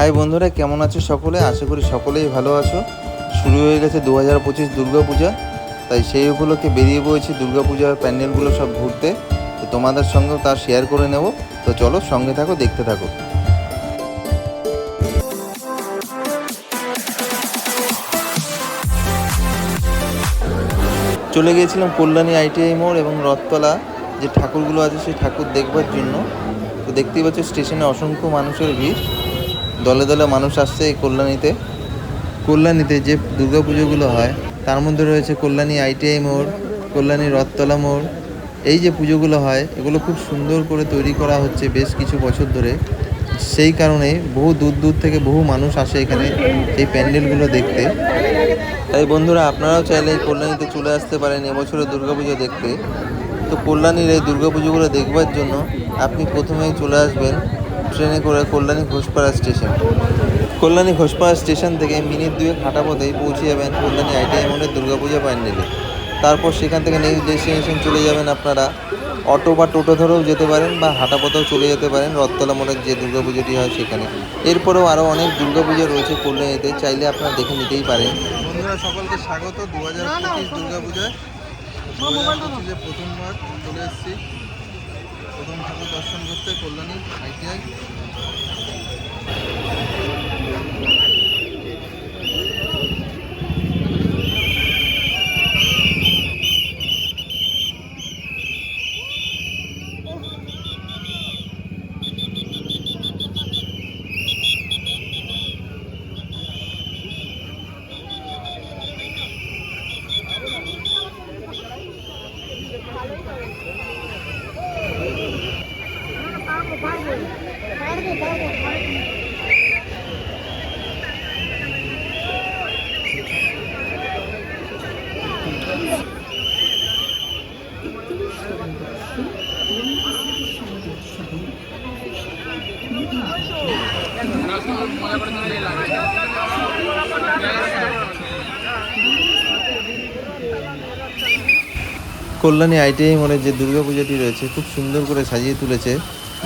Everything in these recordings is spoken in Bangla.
হাই বন্ধুরা, কেমন আছো সকলে? আশা করি সকলেই ভালো আছো। শুরু হয়ে গেছে দু হাজার পঁচিশ দুর্গাপূজা তাই সেই উপলক্ষে বেরিয়ে পড়েছি দুর্গাপূজার প্যান্ডেলগুলো সব ঘুরতে। তো তোমাদের সঙ্গেও তা শেয়ার করে নেব। তো চলো সঙ্গে থাকো, দেখতে থাকো। চলে গিয়েছিলাম কল্যাণী আইটিআই মোড় এবং রথতলা। যে ঠাকুরগুলো আছে, সেই ঠাকুর দেখবার জন্য। তো দেখতেই পাচ্ছ, স্টেশনে অসংখ্য মানুষের ভিড়। দলে দলে মানুষ আসছে এই কল্যাণীতে। কল্যাণীতে যে দুর্গাপুজোগুলো হয়, তার মধ্যে রয়েছে কল্যাণী আইটিআই মোড়, কল্যাণী রথতলা মোড়। এই যে পুজোগুলো হয়, এগুলো খুব সুন্দর করে তৈরি করা হচ্ছে বেশ কিছু বছর ধরে। সেই কারণে বহু দূর দূর থেকে বহু মানুষ আসে এখানে এই প্যান্ডেলগুলো দেখতে। তাই বন্ধুরা, আপনারাও চাইলে কল্যাণীতে চলে আসতে পারেন এবছরের দুর্গাপুজো দেখতে। তো কল্যাণীর এই দুর্গাপুজোগুলো দেখবার জন্য আপনি প্রথমেই চলে আসবেন ট্রেনে করে কল্যাণী ঘোষপাড়া স্টেশন। কল্যাণী ঘোষপাড়া স্টেশন থেকে মিনিট দুয়েক হাঁটা পথেই পৌঁছে যাবেন কল্যাণী আইটিআই মোড়ের দুর্গাপূজা প্যান্ডেলে। তারপর সেখান থেকে নেক্সট ডেস্টিনেশন চলে যাবেন আপনারা অটো বা টোটো ধরেও যেতে পারেন বা হাঁটা পথেও চলে যেতে পারেন রথতলা মোড়ের যে দুর্গাপুজোটি হয় সেখানে। এরপরেও আরও অনেক দুর্গাপুজো রয়েছে কল্যাণীতে, চাইলে আপনারা দেখে নিতেই পারেন। বন্ধুরা, সকলকে স্বাগত। দু হাজার পঁচিশ দুর্গাপূজায় হাজার পঁচিশে প্রথমবার চলে এসেছি। প্রথম ঠাকুর দর্শন করতে কল্যাণী আইটিআই। কল্যাণী আইটিআই মোড়ের যে দুর্গাপূজাটি রয়েছে, খুব সুন্দর করে সাজিয়ে তুলেছে।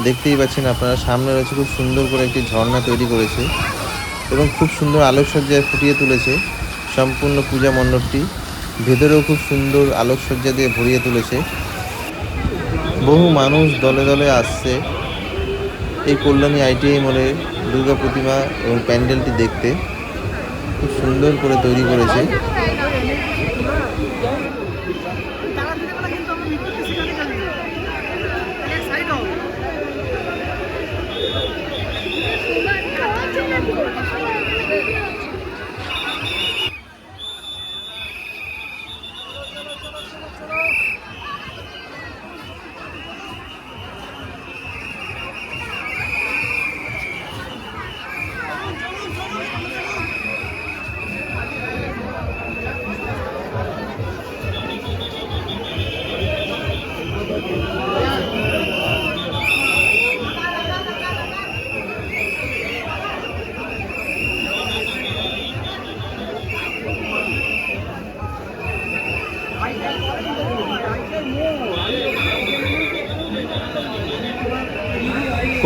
দেখতেই পাচ্ছেন আপনারা, সামনে রয়েছে খুব সুন্দর করে একটি ঝর্ণা তৈরি করেছে এবং খুব সুন্দর আলোকসজ্জায় ফুটিয়ে তুলেছে সম্পূর্ণ পূজা মণ্ডপটি। ভেতরেও খুব সুন্দর আলোকসজ্জা দিয়ে ভরিয়ে তুলেছে। বহু মানুষ দলে দলে আসছে এই কল্যাণী আইটিআই মোড়ের দুর্গা প্রতিমা এবং প্যান্ডেলটি দেখতে। খুব সুন্দর করে তৈরি করেছে।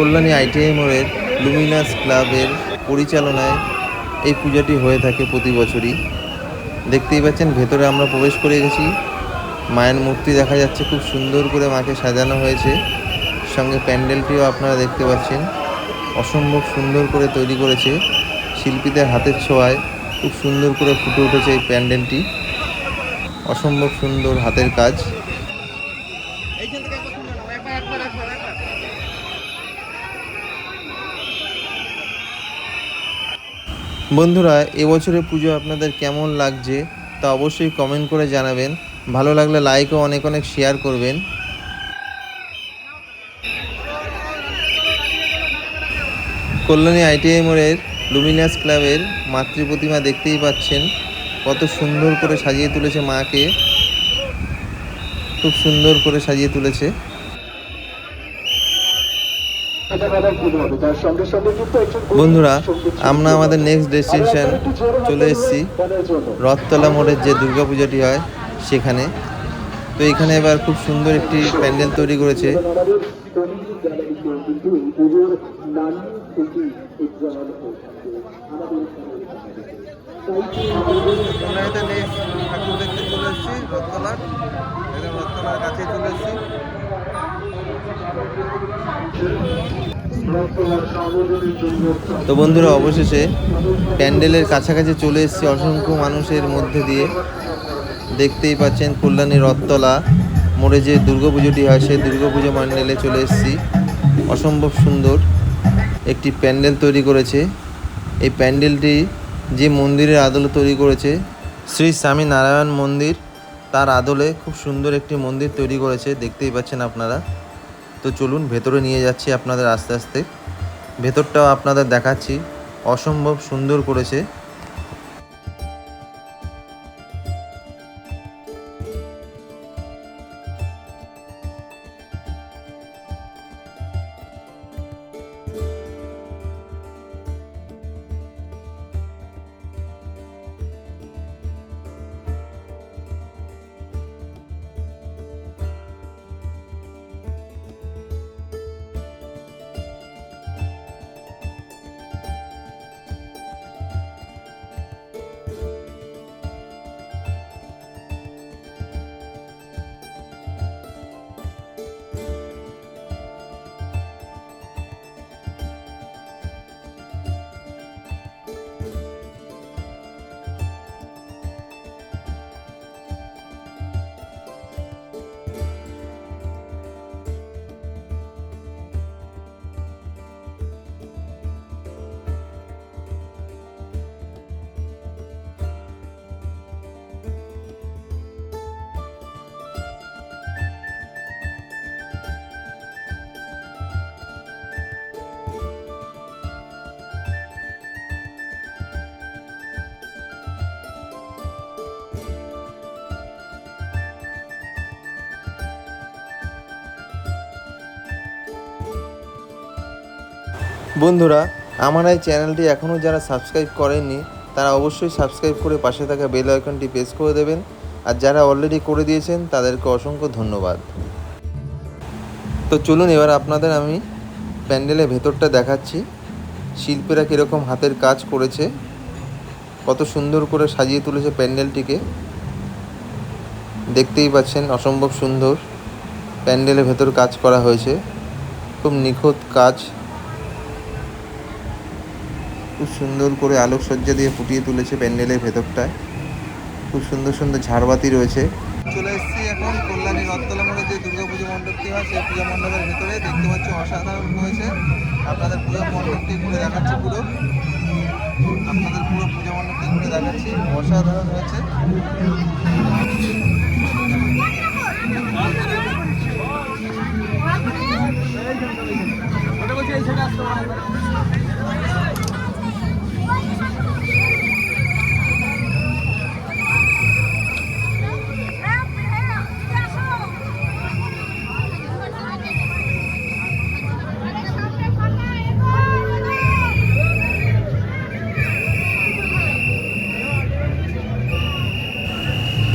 কল্যাণী আইটিআই মোড়ের লুমিনাস ক্লাবের পরিচালনায় এই পূজাটি হয়ে থাকে প্রতি বছরই। দেখতেই পাচ্ছেন, ভেতরে আমরা প্রবেশ করে গেছি। মায়ের মূর্তি দেখা যাচ্ছে, খুব সুন্দর করে মাকে সাজানো হয়েছে। সঙ্গে প্যান্ডেলটিও আপনারা দেখতে পাচ্ছেন। অসম্ভব সুন্দর করে তৈরি করেছে। শিল্পীদের হাতের ছোঁয়ায় খুব সুন্দর করে ফুটে উঠেছে এই প্যান্ডেলটি। অসম্ভব সুন্দর হাতের কাজ। বন্ধুরা এবছরের পুজো আপনাদের কেমন লাগছে তা অবশ্যই কমেন্ট করে জানাবেন। ভালো লাগলে লাইকও অনেক অনেক শেয়ার করবেন। কল্যাণী আইটিআই মোড়ের লুমিনাস ক্লাবের মাতৃ প্রতিমা দেখতেই পাচ্ছেন। কত সুন্দর করে সাজিয়ে তুলেছে মাকে। খুব সুন্দর করে সাজিয়ে তুলেছে। বন্ধুরা, আমরা আমাদের নেক্সট ডেস্টিনেশন চলে এসেছি, রথতলা মোড়ের যে দুর্গাপূজাটি হয় সেখানে। তো এখানে এবার খুব সুন্দর একটি প্যান্ডেল তৈরি করেছে। চলে এসেছি, রথতলার। রথতলার কাছে চলে এসেছি। তো বন্ধুরা, অবশেষে প্যান্ডেলের কাছাকাছি চলে এসেছি অসংখ্য মানুষের মধ্যে দিয়ে। দেখতেই পাচ্ছেন কল্যাণী রথতলা। মোড়ে যে দুর্গাপুজোটি হয়, সেই দুর্গাপুজো মণ্ডলে চলে এসেছি। অসম্ভব সুন্দর একটি প্যান্ডেল তৈরি করেছে। এই প্যান্ডেলটি যে মন্দিরের আদলে তৈরি করেছে, শ্রী স্বামী নারায়ণ মন্দির, তার আদলে খুব সুন্দর একটি মন্দির তৈরি করেছে। দেখতেই পাচ্ছেন আপনারা। তো চলুন ভেতরে নিয়ে যাচ্ছি আপনাদের আস্তে আস্তে। ভেতরটাও আপনাদের দেখাচ্ছি। অসম্ভব সুন্দর করেছে। বন্ধুরা, আমার এই চ্যানেলটি এখনও যারা সাবস্ক্রাইব করেননি, তারা অবশ্যই সাবস্ক্রাইব করে পাশে থাকা বেল আইকনটি প্রেস করে দেবেন। আর যারা অলরেডি করে দিয়েছেন, তাদেরকে অসংখ্য ধন্যবাদ। তো চলুন এবার আপনাদের আমি প্যান্ডেলের ভেতরটা দেখাচ্ছি। শিল্পীরা কীরকম হাতের কাজ করেছে, কত সুন্দর করে সাজিয়ে তুলেছে প্যান্ডেলটিকে। দেখতেই পাচ্ছেন, অসম্ভব সুন্দর প্যান্ডেলের ভেতর কাজ করা হয়েছে। খুব নিখুঁত কাজ। খুব সুন্দর করে আলোকসজ্জা দিয়ে ফুটিয়ে তুলেছে প্যান্ডেলের ভেতরটায়। খুব সুন্দর সুন্দর ঝাড়বাতি রয়েছে। চলে এসেছি এখন কল্যাণী রথতলা মোড়ে যে দুর্গা পুজো মণ্ডপটি হয় সেই পূজা মণ্ডপের ভেতরে। দেখতে পাচ্ছি অসাধারণ হয়েছে আপনাদের পুরো মণ্ডপটি ঘুরে দেখাচ্ছি পুরো। আপনাদের পুরো পুজো মণ্ডপটি ঘুরে দেখাচ্ছি। অসাধারণ হয়েছে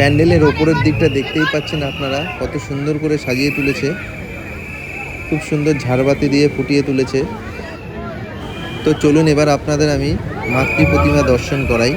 প্যান্ডেলের ওপরের দিকটা দেখতেই পাচ্ছেন আপনারা, কত সুন্দর করে সাজিয়ে তুলেছে। খুব সুন্দর ঝাড়বাতি দিয়ে ফুটিয়ে তুলেছে। তো চলুন এবার আপনাদের আমি মাতৃ প্রতিমা দর্শন করাই।